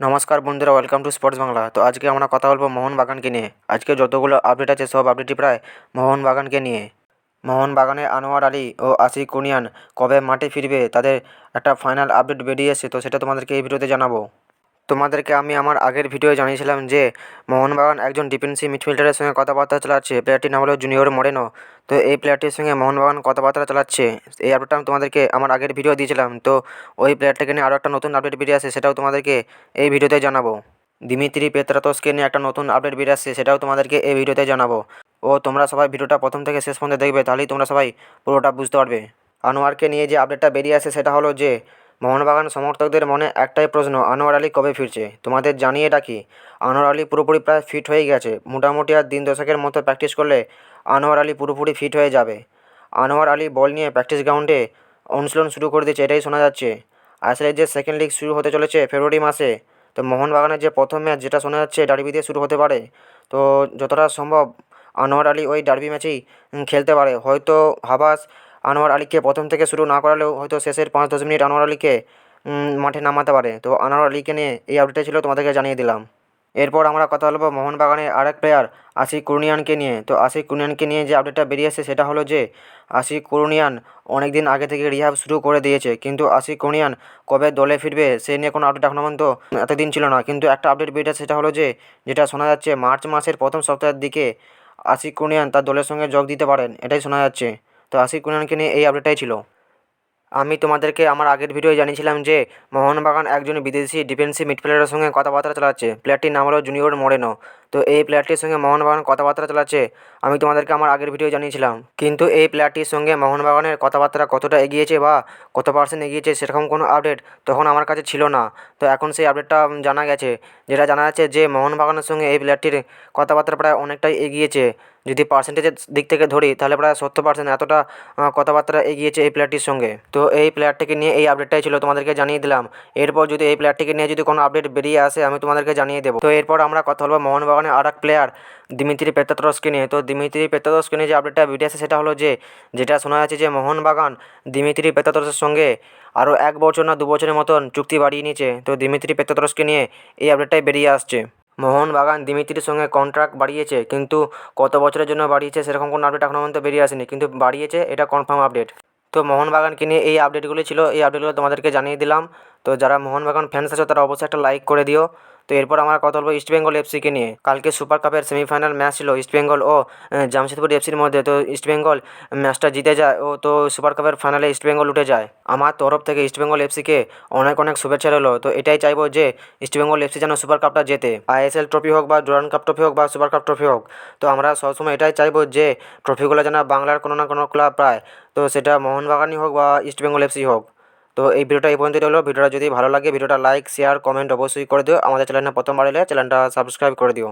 নমস্কার বন্ধুরা welcome to sports Bangla তো আজকে আমরা কথা বলব মোহনবাগানকে নিয়ে। আজকে যতগুলো আপডেট আছে, সব আপডেটই প্রায় মোহনবাগানকে নিয়ে। মোহনবাগানে আনোয়ার আলী ও আশিক কুনিয়ান কবে মাঠে ফিরবে, তাদের একটা ফাইনাল আপডেট বেরিয়ে এসে তো সেটা তোমাদেরকে এই ভিডিওতে জানাব। তোমাদেরকে আমি আমার আগের ভিডিওয়ে জানিয়েছিলাম যে মোহনবাগান একজন ডিফেন্সি মিডফিল্ডারের সঙ্গে কথাবার্তা চালাচ্ছে। প্লেয়ারটির নাম হলো জুনিয়র মরেনো। তো এই প্লেয়ারটির সঙ্গে মোহনবাগান কথাবার্তা চালাচ্ছে। এই আপডেটটা আমি তোমাদেরকে আমার আগের ভিডিও দিয়েছিলাম। তো ওই প্লেয়ারটাকে নিয়ে আরও একটা নতুন আপডেট বেরিয়ে আসে সেটাও তোমাদেরকে এই ভিডিওতে জানাব। দিমিত্রি পেত্রাতসকে নিয়ে একটা নতুন আপডেট বেরিয়ে আসছে, সেটাও তোমাদেরকে এই ভিডিওতে জানাব। ও তোমরা সবাই ভিডিওটা প্রথম থেকে শেষ পর্যন্ত দেখবে, তাহলেই তোমরা সবাই পুরোটা বুঝতে পারবে। আনোয়ারকে নিয়ে যে আপডেটটা বেরিয়ে আসে সেটা হলো যে মোহনবাগান সমর্থকদের মনে একটাই প্রশ্ন, আনোয়ার আলী কবে ফিরছে? তোমাদের জানিয়ে ডাকি আনোয়ার আলী পুরোপুরি প্রায় ফিট হয়ে গেছে। মোটামুটি আর দিন দশকের মতো প্র্যাকটিস করলে আনোয়ার আলী পুরোপুরি ফিট হয়ে যাবে। আনোয়ার আলী বল নিয়ে প্র্যাকটিস গ্রাউন্ডে অনুশীলন শুরু করে দিয়েছে, এটাই শোনা যাচ্ছে। আসলে যে সেকেন্ড লিগ শুরু হতে চলেছে ফেব্রুয়ারি মাসে, তো মোহনবাগানের যে প্রথম ম্যাচ যেটা শোনা যাচ্ছে ডার্বি দিয়ে শুরু হতে পারে। তো যতটা সম্ভব আনোয়ার আলী ওই ডার্বি ম্যাচেই খেলতে পারে। হয়তো হাবাস আনোয়ার আলীকে প্রথম থেকে শুরু না করালেও হয়তো শেষের পাঁচ দশ মিনিট আনোয়ার আলীকে মাঠে নামাতে পারে। তো আনোয়ার আলীকে নিয়ে এই আপডেটটা ছিল, তোমাদেরকে জানিয়ে দিলাম। এরপর আমরা কথা বলব মোহনবাগানের আরেক প্লেয়ার আশিক কুরনিয়ানকে নিয়ে। তো আশিক কুরনিয়ানকে নিয়ে যে আপডেটটা বেরিয়েছে সেটা হলো যে, আশিক কুরনিয়ান অনেক দিন আগে থেকে রিহাব শুরু করে দিয়েছে। কিন্তু আশিক কুরনিয়ান কবে দলে ফিরবে, সে নিয়ে কোনো আপডেট এখনও পর্যন্ত এতদিন ছিল না। কিন্তু একটা আপডেট বেরিয়েছে সেটা হলো যে, যেটা শোনা যাচ্ছে, মার্চ মাসের প্রথম সপ্তাহের দিকে আশিক কুরনিয়ান তার দলের সঙ্গে যোগ দিতে পারেন। এটাই শোনা যাচ্ছে। তো আশিক কুরনিয়ানকে নিয়ে এই আপডেটটাই ছিল। আমি তোমাদেরকে আমার আগের ভিডিওয় জানিয়েছিলাম যে, মোহনবাগান একজন বিদেশি ডিফেন্সিভ মিডফিল্ডারের সঙ্গে কথাবার্তা চালাচ্ছে। প্লেয়ারটির নাম হলো জুনিয়র মোরেনো তো এই প্লেয়ারটির সঙ্গে মোহনবাগান কথাবার্তা চালাচ্ছে, আমি তোমাদেরকে আমার আগের ভিডিও জানিয়েছিলাম। কিন্তু এই প্লেয়ারটির সঙ্গে মোহনবাগানের কথাবার্তা কতটা এগিয়েছে বা কত পার্সেন্ট এগিয়েছে সেরকম কোনো আপডেট তখন আমার কাছে ছিল না। তো এখন সেই আপডেটটা জানা গেছে, যেটা জানা যাচ্ছে যে, মোহনবাগানের সঙ্গে এই প্লেয়ারটির কথাবার্তা প্রায় অনেকটাই এগিয়েছে। যদি পার্সেন্টেজের দিক থেকে ধরি, তাহলে প্রায় সত্তর পার্সেন্ট এতটা কথাবার্তা এগিয়েছে এই প্লেয়ারটির সঙ্গে। তো এই প্লেয়ারটিকে নিয়ে এই আপডেটটাই ছিল, তোমাদেরকে জানিয়ে দিলাম। এরপর যদি এই প্লেয়ারটিকে নিয়ে যদি কোনো আপডেট বেরিয়ে আসে, আমি তোমাদেরকে জানিয়ে দেবো। তো এরপর আমরা কথা বলব মোহনবাগানের আর এক প্লেয়ার দিমিত্রি পেত্রাতসকে নিয়ে। তো দিমিত্রি পেত্রাতসকে নিয়ে যে আপডেটটা বেরিয়ে আসে, সেটা হলো যে, যেটা শোনা যাচ্ছে যে মোহনবাগান দিমিত্রি পেত্রাতসের সঙ্গে আরও এক বছর না দু বছরের মতন চুক্তি বাড়িয়ে নিয়েছে। তো দিমিত্রি পেত্রাতসকে নিয়ে এই আপডেটটাই বেরিয়ে আসছে। মোহনবাগান দিমিত্রির সঙ্গে কন্ট্রাক্ট বাড়িয়েছে, কিন্তু কত বছরের জন্য বাড়িয়েছে সেরকম কোনো আপডেট এখনও পর্যন্ত বেরিয়ে আসেনি, কিন্তু বাড়িয়েছে, এটা কনফার্ম আপডেট তো মোহনবাগানকে নিয়ে এই আপডেটগুলি ছিল, এই আপডেটগুলো তোমাদেরকে জানিয়ে দিলাম। তো যারা মোহনবাগান ফ্যান্স আছো তারা অবশ্যই একটা লাইক করে দিও। তো এরপর আমরা কথা বলব ইস্টবেঙ্গল এফসিকে নিয়ে। কালকে সুপার কাপের সেমিফাইনাল ম্যাচ ছিল ইস্টবেঙ্গল ও জামশেদপুর এফসির মধ্যে। তো ইস্টবেঙ্গল ম্যাচটা জিতে যায় ও তো সুপার কাপের ফাইনালে ইস্টবেঙ্গল উঠে যায়। আমার তরফ থেকে ইস্টবেঙ্গল এফসিকে অনেক অনেক শুভেচ্ছা রইল। তো এটাই চাইব যে ইস্টবেঙ্গল এফসি যেন সুপার কাপটা জেতে। আইএসএল ট্রফি হোক বা ডুরান কাপ ট্রফি হোক বা সুপার কাপ ট্রফি হোক। তো আমরা সবসময় এটাই চাইব যে ট্রফিগুলো যেন বাংলার কোনো না কোনো ক্লাব পায়। তো সেটা মোহনবাগানই হোক বা ইস্টবেঙ্গল এফসি হোক। তো এই ভিডিওটা এই পর্যন্ত রইল। ভিডিওটা যদি ভালো লাগে, ভিডিওটা লাইক শেয়ার কমেন্ট অবশ্যই করে দিও। আমাদের চ্যানেলটা প্রথমবার এলে চ্যানেলটা সাবস্ক্রাইব করে দিও।